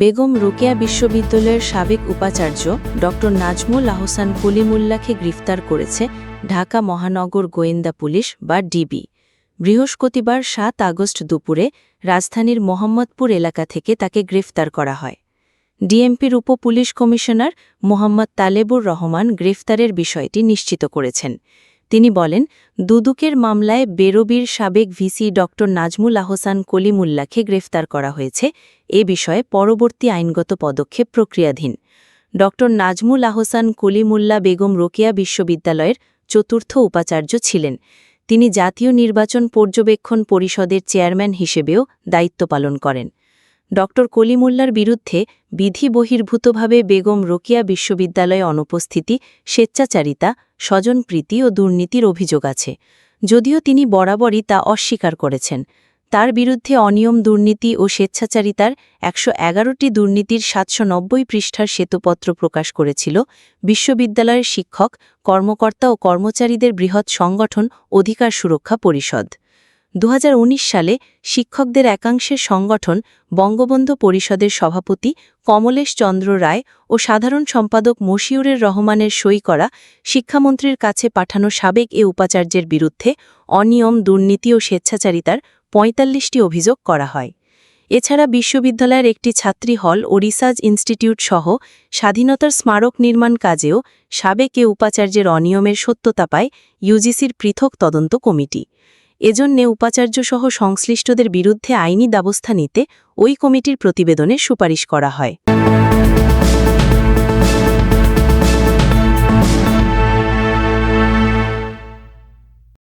বেগম রোকেয়া বিশ্ববিদ্যালয়ের সাবেক উপাচার্য ড. নাজমুল আহসান কলিমুল্লাহকে গ্রেফতার করেছে ঢাকা মহানগর গোয়েন্দা পুলিশ বা ডিবি। বৃহস্পতিবার সাত আগস্ট দুপুরে রাজধানীর মোহাম্মদপুর এলাকা থেকে তাকে গ্রেফতার করা হয়। ডিএমপির উপ পুলিশ কমিশনার মোহাম্মদ তালেবুর রহমান গ্রেফতারের বিষয়টি নিশ্চিত করেছেন। তিনি বলেন, দুদুকের মামলায় বেরবির সাবেক ভিসি ড. নাজমুল আহসান কলিমুল্লাহকে গ্রেফতার করা হয়েছে। এ বিষয়ে পরবর্তী আইনগত পদক্ষেপ প্রক্রিয়াধীন। ড. নাজমুল আহসান কলিমুল্লা বেগম রোকেয়া বিশ্ববিদ্যালয়ের চতুর্থ উপাচার্য ছিলেন। তিনি জাতীয় নির্বাচন পর্যবেক্ষণ পরিষদের চেয়ারম্যান হিসেবেও দায়িত্ব পালন করেন। ড কলিমুল্লার বিরুদ্ধে বিধি বহির্ভূতভাবে বেগম রোকিয়া বিশ্ববিদ্যালয়ে অনুপস্থিতি, স্বেচ্ছাচারিতা, স্বজনপ্রীতি ও দুর্নীতির অভিযোগ আছে। যদিও তিনি বরাবরই তা অস্বীকার করেছেন। তার বিরুদ্ধে অনিয়ম দুর্নীতি ও স্বেচ্ছাচারিতার একশো এগারোটি দুর্নীতির সাতশো নব্বই পৃষ্ঠার শ্বেতপত্র প্রকাশ করেছিল বিশ্ববিদ্যালয়ের শিক্ষক, কর্মকর্তা ও কর্মচারীদের বৃহৎ সংগঠন অধিকার সুরক্ষা পরিষদ। দু হাজার উনিশ সালে শিক্ষকদের একাংশের সংগঠন বঙ্গবন্ধু পরিষদের সভাপতি কমলেশ চন্দ্র রায় ও সাধারণ সম্পাদক মশিউরের রহমানের সই করা শিক্ষামন্ত্রীর কাছে পাঠানো সাবেক এ উপাচার্যের বিরুদ্ধে অনিয়ম, দুর্নীতি ও স্বেচ্ছাচারিতার পঁয়তাল্লিশটি অভিযোগ করা হয়। এছাড়া বিশ্ববিদ্যালয়ের একটি ছাত্রী হল ও রিসার্চ ইনস্টিটিউট সহ স্বাধীনতার স্মারক নির্মাণ কাজেও সাবেক এ উপাচার্যের অনিয়মের সত্যতা পায় ইউজিসির পৃথক তদন্ত কমিটি। এজন্যে উপাচার্যসহ সংশ্লিষ্টদের বিরুদ্ধে আইনি ব্যবস্থা নিতে ওই কমিটির প্রতিবেদনে সুপারিশ করা হয়।